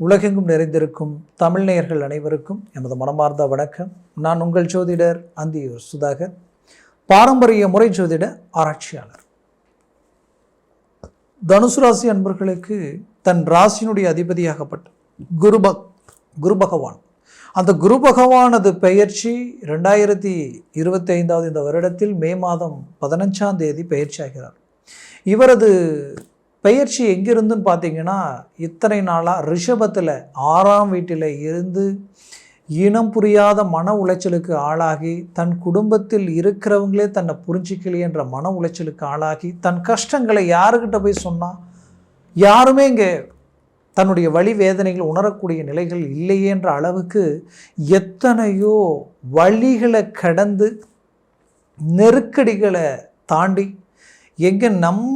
உலகெங்கும் நிறைந்திருக்கும் தமிழ் நேயர்கள் அனைவருக்கும் எமது மனமார்ந்த வணக்கம். நான் உங்கள் ஜோதிடர் அந்தியூர் சுதாகர் பாரம்பரிய முறை ஜோதிட ஆராய்ச்சியாளர். தனுசு ராசி அன்பர்களுக்கு தன் ராசியினுடைய அதிபதியாகப்பட்ட குருப குரு பகவான். அந்த குரு பகவானது பெயர்ச்சி ரெண்டாயிரத்தி இருபத்தி ஐந்தாவது இந்த வருடத்தில் மே மாதம் பதினஞ்சாம் தேதி பெயர்ச்சி ஆகிறார் இவரது பெயர்ச்சி எங்கிருந்துன்னு பார்த்தீங்கன்னா இத்தனை நாளாக ரிஷபத்தில் ஆறாம் வீட்டில் இருந்து இனம் புரியாத மன உளைச்சலுக்கு ஆளாகி தன் குடும்பத்தில் இருக்கிறவங்களே தன்னை புரிஞ்சிக்கலையேன்ற மன உளைச்சலுக்கு ஆளாகி தன் கஷ்டங்களை யாருக்கிட்ட போய் சொன்னால் யாருமே இங்கே தன்னுடைய வழி வேதனைகள் உணரக்கூடிய நிலைகள் இல்லையேன்ற அளவுக்கு எத்தனையோ வழிகளை கடந்து நெருக்கடிகளை தாண்டி எங்கே நம்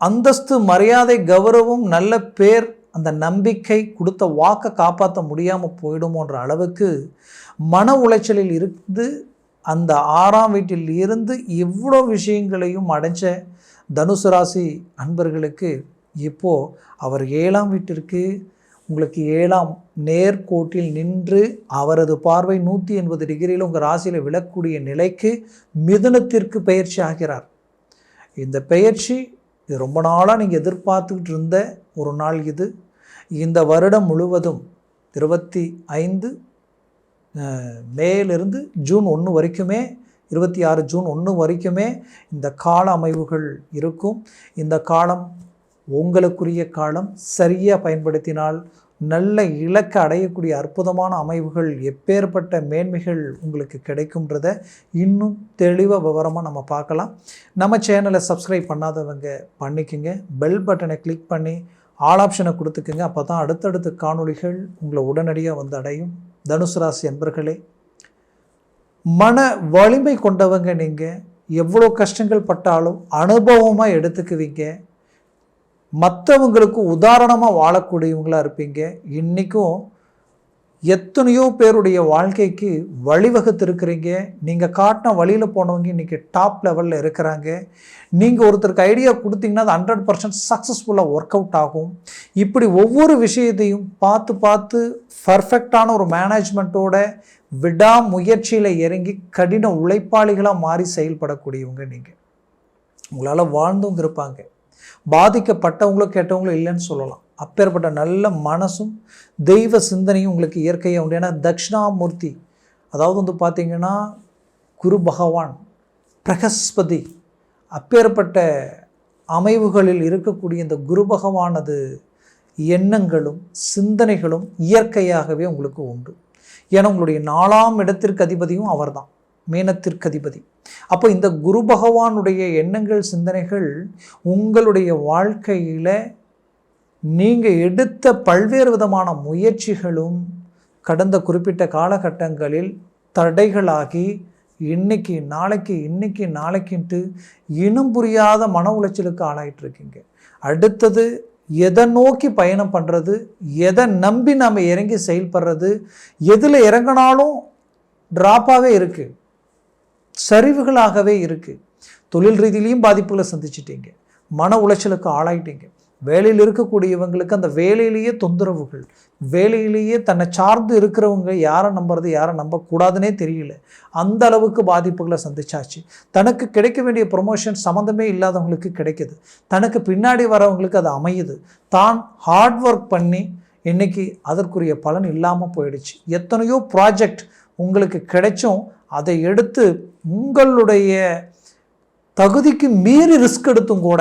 அந்தஸ்து மரியாதை கௌரவம் நல்ல பேர் அந்த நம்பிக்கை கொடுத்த வாக்கை காப்பாற்ற முடியாமல் போயிடுமோன்ற அளவுக்கு மன உளைச்சலில் இருந்து அந்த ஆறாம் வீட்டில் இருந்து இவ்வளோ விஷயங்களையும் அடைஞ்ச தனுசு ராசி அன்பர்களுக்கு இப்போது அவர் ஏழாம் வீட்டிற்கு உங்களுக்கு ஏழாம் நேர்கோட்டில் நின்று அவரது பார்வை நூற்றி எண்பது டிகிரியில் உங்கள் ராசியில் விழக்கூடிய நிலைக்கு மிதுனத்திற்கு பயிற்சி ஆகிறார். இந்த பயிற்சி இது ரொம்ப நாளாக நீங்கள் எதிர்பார்த்துக்கிட்டு இருந்த ஒரு நாள் இது. இந்த வருடம் முழுவதும் இருபத்தி ஐந்து மேலிருந்து ஜூன் ஒன்று வரைக்குமே இருபத்தி ஆறு ஜூன் ஒன்று வரைக்குமே இந்த கால அமைவுகள் இருக்கும். இந்த காலம் உங்களுக்குரிய காலம். சரியாக பயன்படுத்தினால் நல்ல இலக்கை அடையக்கூடிய அற்புதமான அமைவுகள் எப்பேற்பட்ட மேன்மைகள் உங்களுக்கு கிடைக்கும்ன்றத இன்னும் தெளிவாக விவரமாக நம்ம பார்க்கலாம். நம்ம சேனலை சப்ஸ்கிரைப் பண்ணாதவங்க பண்ணிக்கோங்க. பெல் பட்டனை கிளிக் பண்ணி ஆல் ஆப்ஷனை கொடுத்துக்குங்க. அப்போ தான் அடுத்தடுத்த காணொளிகள் உங்களை உடனடியாக வந்து அடையும். தனுசு ராசி என்பர்களே மன வலிமை கொண்டவங்க நீங்கள் எவ்வளோ கஷ்டங்கள் பட்டாலும் அனுபவமாக எடுத்துக்குவீங்க. மற்றவங்களுக்கு உதாரணமாக வாழக்கூடியவங்களாக இருப்பீங்க. இன்றைக்கும் எத்தனையோ பேருடைய வாழ்க்கைக்கு வழிவகுத்திருக்கிறீங்க. நீங்கள் காட்டின வழியில் போனவங்க இன்றைக்கி டாப் லெவலில் இருக்கிறாங்க. நீங்கள் ஒருத்தருக்கு ஐடியா கொடுத்தீங்கன்னா அது ஹண்ட்ரட் பர்சன்ட் சக்ஸஸ்ஃபுல்லாக ஒர்க் அவுட் ஆகும். இப்படி ஒவ்வொரு விஷயத்தையும் பார்த்து பார்த்து பர்ஃபெக்டான ஒரு மேனேஜ்மெண்ட்டோட விடாமுயற்சியில் இறங்கி கடின உழைப்பாளிகளாக மாறி செயல்படக்கூடியவங்க நீங்கள் உங்களால் வாழ்ந்தும் இருப்பாங்க. பாதிக்கப்பட்டவங்களும் கேட்டவங்களோ இல்லைன்னு சொல்லலாம். அப்பேற்பட்ட நல்ல மனசும் தெய்வ சிந்தனையும் உங்களுக்கு இயற்கையாக உண்டு. ஏன்னா தட்சிணாமூர்த்தி அதாவது வந்து பார்த்திங்கன்னா குரு பகவான் பிரகஸ்பதி அப்பேற்பட்ட அமைவுகளில் இருக்கக்கூடிய இந்த குரு பகவானது எண்ணங்களும் சிந்தனைகளும் இயற்கையாகவே உங்களுக்கு உண்டு. ஏன்னா உங்களுடைய நாலாம் இடத்திற்கு அதிபதியும் அவர்தான். மீனத்திற்கு அதிபதி அப்போ இந்த குரு பகவானுடைய எண்ணங்கள் சிந்தனைகள் உங்களுடைய வாழ்க்கையில் நீங்கள் எடுத்த பல்வேறு விதமான முயற்சிகளும் கடந்த குறிப்பிட்ட காலகட்டங்களில் தடைகளாகி இன்னைக்கு நாளைக்கு இன்னைக்கு நாளைக்குன்ட்டு இனம் புரியாத மன உளைச்சலுக்கு ஆளாயிட்டு இருக்கீங்க. அடுத்தது எதை நோக்கி பயணம் பண்ணுறது எதை நம்பி நம்ம இறங்கி செயல்படுறது எதில் இறங்கினாலும் ட்ராப்பாகவே இருக்குது சரிவுகளாகவே இருக்குது தொழில் ரீதியிலையும் பாதிப்புகளை சந்திச்சிட்டீங்க. மன உளைச்சலுக்கு ஆளாயிட்டீங்க. வேலையில் இருக்கக்கூடியவங்களுக்கு அந்த வேலையிலேயே தொந்தரவுகள் வேலையிலேயே தன்னை சார்ந்து இருக்கிறவங்க யாரை நம்புறது யாரை நம்பக்கூடாதுன்னே தெரியல. அந்த அளவுக்கு பாதிப்புகளை சந்திச்சாச்சு. தனக்கு கிடைக்க வேண்டிய ப்ரொமோஷன் சம்மந்தமே இல்லாதவங்களுக்கு கிடைக்கிது. தனக்கு பின்னாடி வரவங்களுக்கு அது அமையுது. தான் ஹார்ட் ஒர்க் பண்ணி இன்னைக்கு அதற்குரிய பலன் இல்லாமல் போயிடுச்சு. எத்தனையோ ப்ராஜெக்ட் உங்களுக்கு கிடைச்சும் அதை எடுத்து உங்களுடைய தகுதிக்கு மீறி ரிஸ்க் எடுத்தும் கூட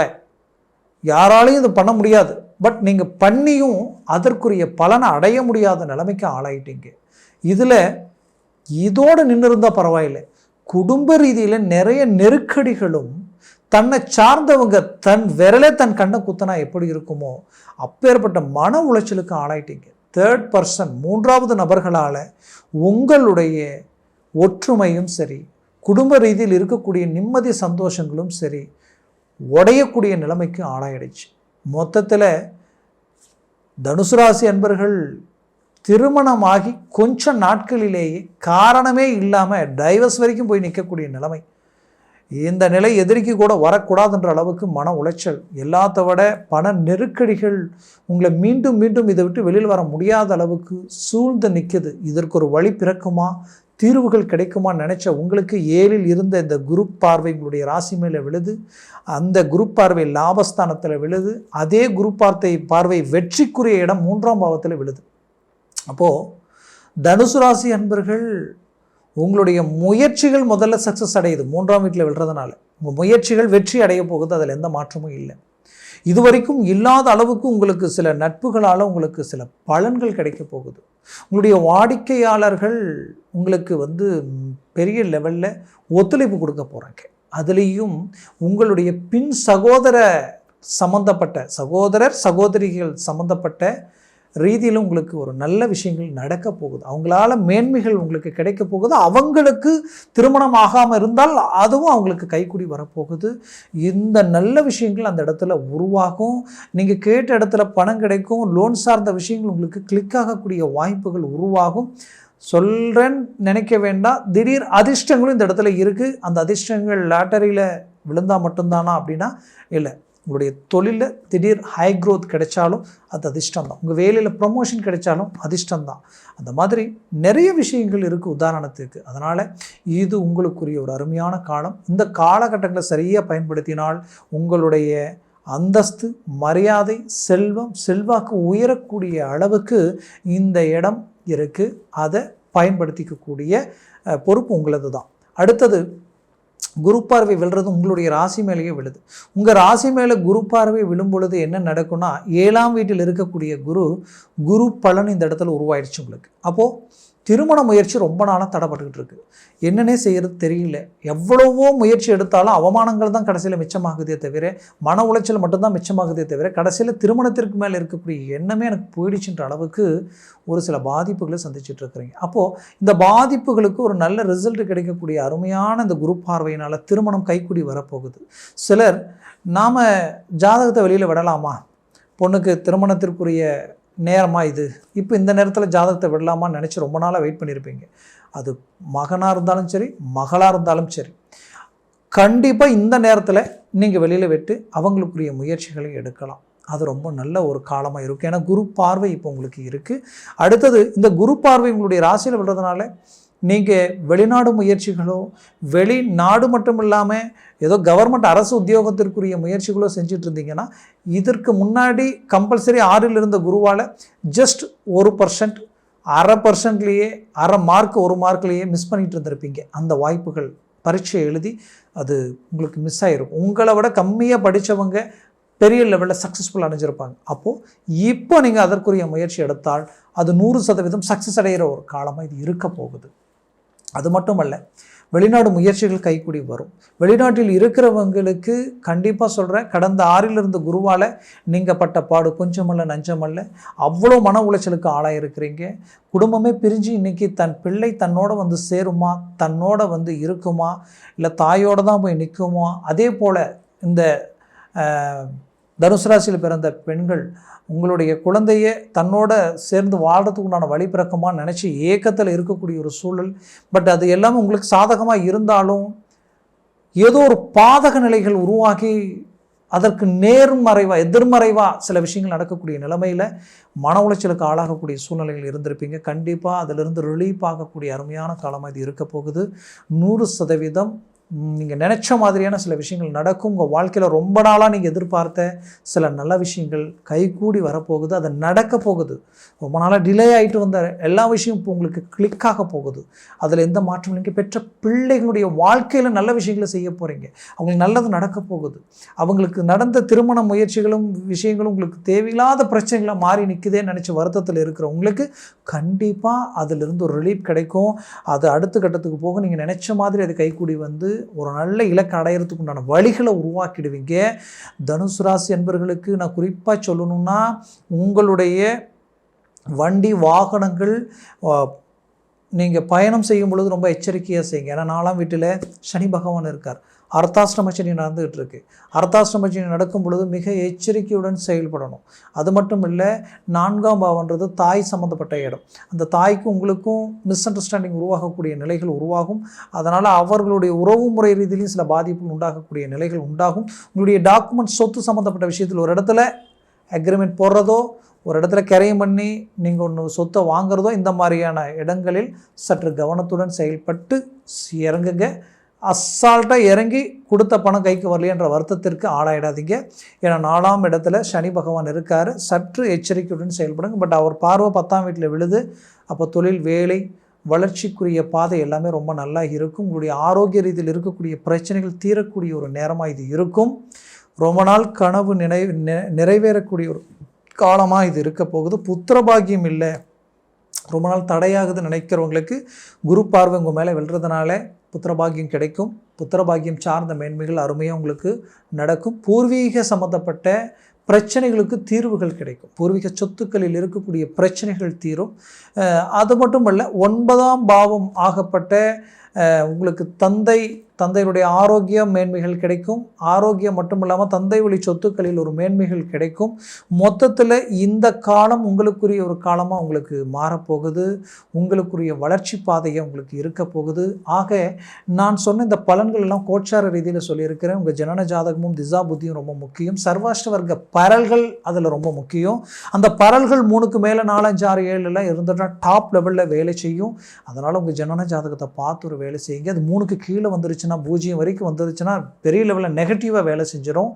யாராலையும் இது பண்ண முடியாது. பட் நீங்கள் பண்ணியும் அதற்குரிய பலனை அடைய முடியாத நிலைமைக்கு ஆளாயிட்டீங்க. இதில் இதோடு நின்று இருந்தால் பரவாயில்லை. குடும்ப ரீதியில் நிறைய நெருக்கடிகளும் தன்னை சார்ந்தவங்க தன் விரலே தன் கண்ணை குத்தனா எப்படி இருக்குமோ அப்பேற்பட்ட மன உளைச்சலுக்கு ஆளாயிட்டீங்க. தேர்ட் பர்சன் மூன்றாவது நபர்களால் உங்களுடைய ஒற்றுமையும் சரி குடும்ப ரீதியில் இருக்கக்கூடிய நிம்மதி சந்தோஷங்களும் சரி உடையக்கூடிய நிலைமைக்கு ஆளாயிடுச்சு. மொத்தத்தில் தனுசு ராசி அன்பர்கள் திருமணமாகி கொஞ்ச நாட்களிலேயே காரணமே இல்லாமல் டைவர்ஸ் வரைக்கும் போய் நிற்கக்கூடிய நிலைமை. இந்த நிலை எதிரிக்கு கூட வரக்கூடாதுன்ற அளவுக்கு மன உளைச்சல். எல்லாத்த விட பண நெருக்கடிகள் உங்களை மீண்டும் மீண்டும் இதை விட்டு வெளியில் வர முடியாத அளவுக்கு சூழ்ந்து நிற்குது இதற்கு ஒரு வழி பிறக்குமா? தீர்வுகள் கிடைக்குமா நினச்ச உங்களுக்கு ஏழில் இருந்த இந்த குரு பார்வை உங்களுடைய ராசி மேலே விழுது. அந்த குரு பார்வை லாபஸ்தானத்தில் விழுது. அதே குரு பார்த்தை பார்வை வெற்றிக்குரிய இடம் மூன்றாம் பாவத்தில் விழுது. அப்போது தனுசு ராசி அன்பர்கள் உங்களுடைய முயற்சிகள் முதல்ல சக்ஸஸ் அடையுது. மூன்றாம் வீட்டில் விழுறதுனால. உங்கள் முயற்சிகள் வெற்றி அடைய போகுது. அதில் எந்த மாற்றமும் இல்லை. இதுவரைக்கும் இல்லாத அளவுக்கு உங்களுக்கு சில நட்புகளால் உங்களுக்கு சில பலன்கள் கிடைக்க போகுது. உங்களுடைய வாடிக்கையாளர்கள் உங்களுக்கு வந்து பெரிய லெவலில் ஒத்துழைப்பு கொடுக்க போகிறாங்க அதுலேயும் உங்களுடைய பின் சகோதர சம்பந்தப்பட்ட சகோதரர் சகோதரிகள் சம்பந்தப்பட்ட ரீதியில் உங்களுக்கு ஒரு நல்ல விஷயங்கள் நடக்க போகுது. அவங்களால மேன்மைகள் உங்களுக்கு கிடைக்க போகுது. அவங்களுக்கு திருமணம் ஆகாமல் இருந்தால் அதுவும் அவங்களுக்கு கைக்குடி வரப்போகுது. இந்த நல்ல விஷயங்கள் அந்த இடத்துல உருவாகும். நீங்கள் கேட்ட இடத்துல பணம் கிடைக்கும். லோன் சார்ந்த விஷயங்கள் உங்களுக்கு கிளிக் ஆகக்கூடிய வாய்ப்புகள் உருவாகும். சொல்கிறேன்னு நினைக்க வேண்டாம். திடீர் அதிர்ஷ்டங்களும் இந்த இடத்துல இருக்குது அந்த அதிர்ஷ்டங்கள் லாட்டரியில் விழுந்தால் மட்டும்தானா அப்படின்னா இல்லை. உங்களுடைய தொழிலில் திடீர் ஹை க்ரோத் கிடைச்சாலும் அது அதிர்ஷ்டம் தான் உங்கள் வேலையில் ப்ரொமோஷன் கிடைச்சாலும் அதிர்ஷ்டம் தான் அந்த மாதிரி நிறைய விஷயங்கள் இருக்குது உதாரணத்துக்கு. அதனால் இது உங்களுக்குரிய ஒரு அருமையான காலம். இந்த காலகட்டங்களை சரியாக பயன்படுத்தினால் உங்களுடைய அந்தஸ்து மரியாதை செல்வம் செல்வாக்கு உயரக்கூடிய அளவுக்கு இந்த இடம் இருக்குது அதை பயன்படுத்திக்கக்கூடிய பொறுப்பு உங்களது தான் அடுத்தது குரு பார்வை விழுறது உங்களுடைய ராசி மேலேயே விழுது. உங்கள் ராசி மேலே குரு பார்வை விழும் பொழுது என்ன நடக்கும்னா ஏழாம் வீட்டில் இருக்கக்கூடிய குரு குரு பலன் இந்த இடத்துல உருவாயிடுச்சு உங்களுக்கு. அப்போது திருமண முயற்சி ரொம்ப நாளாக தடைப்பட்டுக்கிட்டு இருக்குது என்னன்னே செய்கிறது தெரியல. எவ்வளவோ முயற்சி எடுத்தாலும் அவமானங்கள் தான் கடைசியில் மிச்சமாகுதே தவிர மன உளைச்சல் மட்டும்தான் மிச்சமாகுதே தவிர கடைசியில் திருமணத்திற்கு மேலே இருக்கக்கூடிய எண்ணமே எனக்கு போயிடுச்சுன்ற அளவுக்கு ஒரு சில பாதிப்புகளை சந்திச்சுட்டு இருக்கிறீங்க. அப்போது இந்த பாதிப்புகளுக்கு ஒரு நல்ல ரிசல்ட் கிடைக்கக்கூடிய அருமையான இந்த குரு பார்வையினால் திருமணம் கைக்கூடி வரப்போகுது. சிலர் நாம் ஜாதகத்தை வெளியில் விடலாமா? பொண்ணுக்கு திருமணத்திற்குரிய நேரமாக இது? இப்போ இந்த நேரத்தில் ஜாதகத்தை விடலாமான்னு நினச்சி ரொம்ப நாளாக வெயிட் பண்ணியிருப்பீங்க அது மகனாக இருந்தாலும் சரி மகளாக இருந்தாலும் சரி கண்டிப்பாக இந்த நேரத்தில் நீங்கள் வெளியில் விட்டு அவங்களுக்குரிய முயற்சிகளை எடுக்கலாம். அது ரொம்ப நல்ல ஒரு காலமாக இருக்கும் ஏன்னா குரு பார்வை இப்போ உங்களுக்கு இருக்குது அடுத்தது இந்த குரு பார்வை உங்களுடைய ராசியில் விடுறதுனால நீங்கள் வெளிநாடு முயற்சிகளோ வெளிநாடு மட்டும் இல்லாமல் ஏதோ கவர்மெண்ட் அரசு உத்தியோகத்திற்குரிய முயற்சிகளோ செஞ்சுட்டு இருந்தீங்கன்னா இதற்கு முன்னாடி கம்பல்சரி ஆறில் இருந்த குருவால் ஜஸ்ட் ஒரு பர்சன்ட் அரை பர்சன்ட்லேயே அரை மார்க் ஒரு மார்க்லேயே மிஸ் பண்ணிகிட்டு இருந்திருப்பீங்க அந்த வாய்ப்புகள் பரீட்சை எழுதி அது உங்களுக்கு மிஸ் ஆகிருக்கும் உங்களை விட கம்மியாக படித்தவங்க பெரிய லெவலில் சக்ஸஸ்ஃபுல் அடைஞ்சிருப்பாங்க. அப்போது இப்போ நீங்கள் அதற்குரிய முயற்சி எடுத்தால் அது நூறு சதவீதம் சக்ஸஸ் அடைகிற ஒரு காலமாக இது இருக்க போகுது. அது மட்டுமல்ல வெளிநாடு முயற்சிகள் கைக்கூடி வரும். வெளிநாட்டில் இருக்கிறவங்களுக்கு கண்டிப்பாக சொல்கிறேன் கடந்த ஆறில் குருவால் நீங்கள் பட்ட பாடு கொஞ்சமல்ல நஞ்சமல்ல. அவ்வளோ மன உளைச்சலுக்கு ஆளாயிருக்கிறீங்க குடும்பமே பிரிஞ்சு இன்றைக்கி தன் பிள்ளை தன்னோட வந்து சேருமா தன்னோட வந்து இருக்குமா இல்லை தாயோடு தான் போய் நிற்குமா அதே போல் இந்த தனுசு ராசியில் பிறந்த பெண்கள் உங்களுடைய குழந்தையே தன்னோட சேர்ந்து வாழ்கிறதுக்கு உண்டான வழி நினச்சி ஏக்கத்தில் இருக்கக்கூடிய ஒரு சூழல். பட் அது எல்லாமே உங்களுக்கு சாதகமாக இருந்தாலும் ஏதோ ஒரு பாதக நிலைகள் உருவாகி அதற்கு நேர்மறைவாக எதிர்மறைவாக சில விஷயங்கள் நடக்கக்கூடிய நிலைமையில் மன உளைச்சலுக்கு ஆளாகக்கூடிய சூழ்நிலைகள் இருந்திருப்பீங்க. கண்டிப்பாக அதிலிருந்து ரிலீஃப் ஆகக்கூடிய அருமையான காலமாக இது இருக்க போகுது நூறு சதவீதம் நீங்கள் நினச்ச மாதிரியான சில விஷயங்கள் நடக்கும். உங்கள் வாழ்க்கையில் ரொம்ப நாளாக நீங்கள் எதிர்பார்த்த சில நல்ல விஷயங்கள் கைகூடி வரப்போகுது. அது நடக்க போகுது. ரொம்ப நாளாக டிலே ஆகிட்டு வந்த எல்லா விஷயம் இப்போ உங்களுக்கு கிளிக்காக போகுது. அதில் எந்த மாற்றமும் நீங்கள் பெற்ற பிள்ளைகளுடைய வாழ்க்கையில் நல்ல விஷயங்களை செய்ய போகிறீங்க அவங்களுக்கு நல்லது நடக்க போகுது. அவங்களுக்கு நடந்த திருமண முயற்சிகளும் விஷயங்களும் உங்களுக்கு தேவையில்லாத பிரச்சனைகளாக மாறி நிற்குதேன்னு நினச்சி வருத்தத்தில் இருக்கிற உங்களுக்கு கண்டிப்பாக அதிலிருந்து ஒரு ரிலீஃப் கிடைக்கும். அது அடுத்த கட்டத்துக்கு போக நீங்கள் நினச்ச மாதிரி அது கைக்கூடி வந்து ஒரு நல்ல இலக்கு அடையிறதுக்கு உண்டான வழிகளை உருவாக்கிடுவீங்க. தனுசு ராசி என்பர்களுக்கு நான் குறிப்பாக சொல்லணும்னா உங்களுடைய வண்டி வாகனங்கள் நீங்கள் பயணம் செய்யும் பொழுது ரொம்ப எச்சரிக்கையாக செய்யுங்க. ஏன்னா நாலாம் வீட்டில் சனி பகவான் இருக்கார். அர்த்தாஷ்டம சனி நடந்துகிட்டு இருக்கு. அர்த்தாஷ்டம சனி நடக்கும் பொழுது மிக எச்சரிக்கையுடன் செயல்படணும். அது மட்டும் இல்லை நான்காம் பாவன்றது தாய் சம்மந்தப்பட்ட இடம். அந்த தாய்க்கும் உங்களுக்கும் மிஸ் அண்டர்ஸ்டாண்டிங் உருவாகக்கூடிய நிலைகள் உருவாகும். அதனால் அவர்களுடைய உறவு முறை ரீதியிலையும் சில பாதிப்புகள் உண்டாகக்கூடிய நிலைகள் உண்டாகும். உங்களுடைய டாக்குமெண்ட் சொத்து சம்மந்தப்பட்ட விஷயத்தில் ஒரு இடத்துல அக்ரிமெண்ட் போடுறதோ ஒரு இடத்துல கரையும் பண்ணி நீங்கள் ஒன்று சொத்தை வாங்குறதோ இந்த மாதிரியான இடங்களில் சற்று கவனத்துடன் செயல்பட்டு இறங்குங்க. அசால்ட்டாக இறங்கி கொடுத்த பணம் கைக்கு வரலையன்ற வருத்தத்திற்கு ஆளாயிடாதீங்க. ஏன்னா நாலாம் இடத்துல சனி பகவான் இருக்கார். சற்று எச்சரிக்கையுடன் செயல்படுங்க. பட் அவர் பார்வை பத்தாம் வீட்டில் விழுது. அப்போ தொழில் வேலை வளர்ச்சிக்குரிய பாதை எல்லாமே ரொம்ப நல்லா இருக்கும். உங்களுடைய ஆரோக்கிய ரீதியில் இருக்கக்கூடிய பிரச்சனைகள் தீரக்கூடிய ஒரு நேரமாக இது இருக்கும். ரொம்ப நாள் கனவு நினை நிறைவேறக்கூடிய ஒரு காலமாக இது இருக்க போகுது. புத்திரபாகியம் இல்லை. ரொம்ப நாள் தடையாகுதுன்னு நினைக்கிறவங்களுக்கு குரு பார்வை உங்கள் மேலே வெல்றதுனால புத்திரபாகியம் கிடைக்கும். புத்திரபாகியம் சார்ந்த மேன்மைகள் அருமையாக உங்களுக்கு நடக்கும். பூர்வீக சம்மந்தப்பட்ட பிரச்சனைகளுக்கு தீர்வுகள் கிடைக்கும். பூர்வீக சொத்துக்களில் இருக்கக்கூடிய பிரச்சனைகள் தீரும். அது மட்டும் அல்ல ஒன்பதாம் பாவம் ஆகப்பட்ட உங்களுக்கு தந்தை தந்தையுடைய ஆரோக்கிய மேன்மைகள் கிடைக்கும். ஆரோக்கியம் மட்டும் இல்லாமல் தந்தை வழி சொத்துக்களில் ஒரு மேன்மைகள் கிடைக்கும். மொத்தத்தில் இந்த காலம் உங்களுக்குரிய ஒரு காலமாக உங்களுக்கு மாறப்போகுது. உங்களுக்குரிய வளர்ச்சி பாதையை உங்களுக்கு இருக்க போகுது. ஆக நான் சொன்ன இந்த பலன்கள் எல்லாம் கோச்சார ரீதியில் சொல்லியிருக்கிறேன். உங்கள் ஜனன ஜாதகமும் திசா புத்தியும் ரொம்ப முக்கியம். சர்வாஷ்ட வர்க்க பரல்கள் அதில் ரொம்ப முக்கியம். அந்த பரல்கள் மூணுக்கு மேலே நாலஞ்சு ஆறு ஏழுலாம் இருந்துட்டால் டாப் லெவலில் வேலை செய்யும். அதனால் உங்கள் ஜனன ஜாதகத்தை பார்த்து ஒரு வேலை செய்யுங்க. அது மூணுக்கு கீழே வந்துருச்சு வந்துருச்சுன்னா பூஜ்ஜியம் வரைக்கும் வந்துருச்சுன்னா பெரிய லெவலில் நெகட்டிவாக வேலை செஞ்சிடும்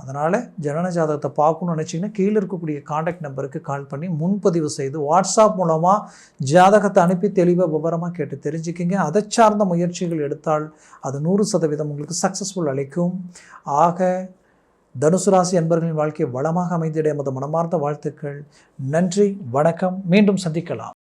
அதனால் ஜனன ஜாதகத்தை பார்க்கணும்னு நினச்சிங்கன்னா கீழே இருக்கக்கூடிய காண்டாக்ட் நம்பருக்கு கால் பண்ணி முன்பதிவு செய்து வாட்ஸ்அப் மூலமாக ஜாதகத்தை அனுப்பி தெளிவாக விவரமாக கேட்டு தெரிஞ்சுக்கிங்க. அதை சார்ந்த முயற்சிகள் எடுத்தால் அது நூறு சதவீதம் உங்களுக்கு சக்ஸஸ்ஃபுல் அளிக்கும். ஆக தனுசு ராசி அன்பர்களின் வாழ்க்கை வளமாக அமைந்திட எமது மனமார்ந்த வாழ்த்துக்கள். நன்றி வணக்கம். மீண்டும் சந்திக்கலாம்.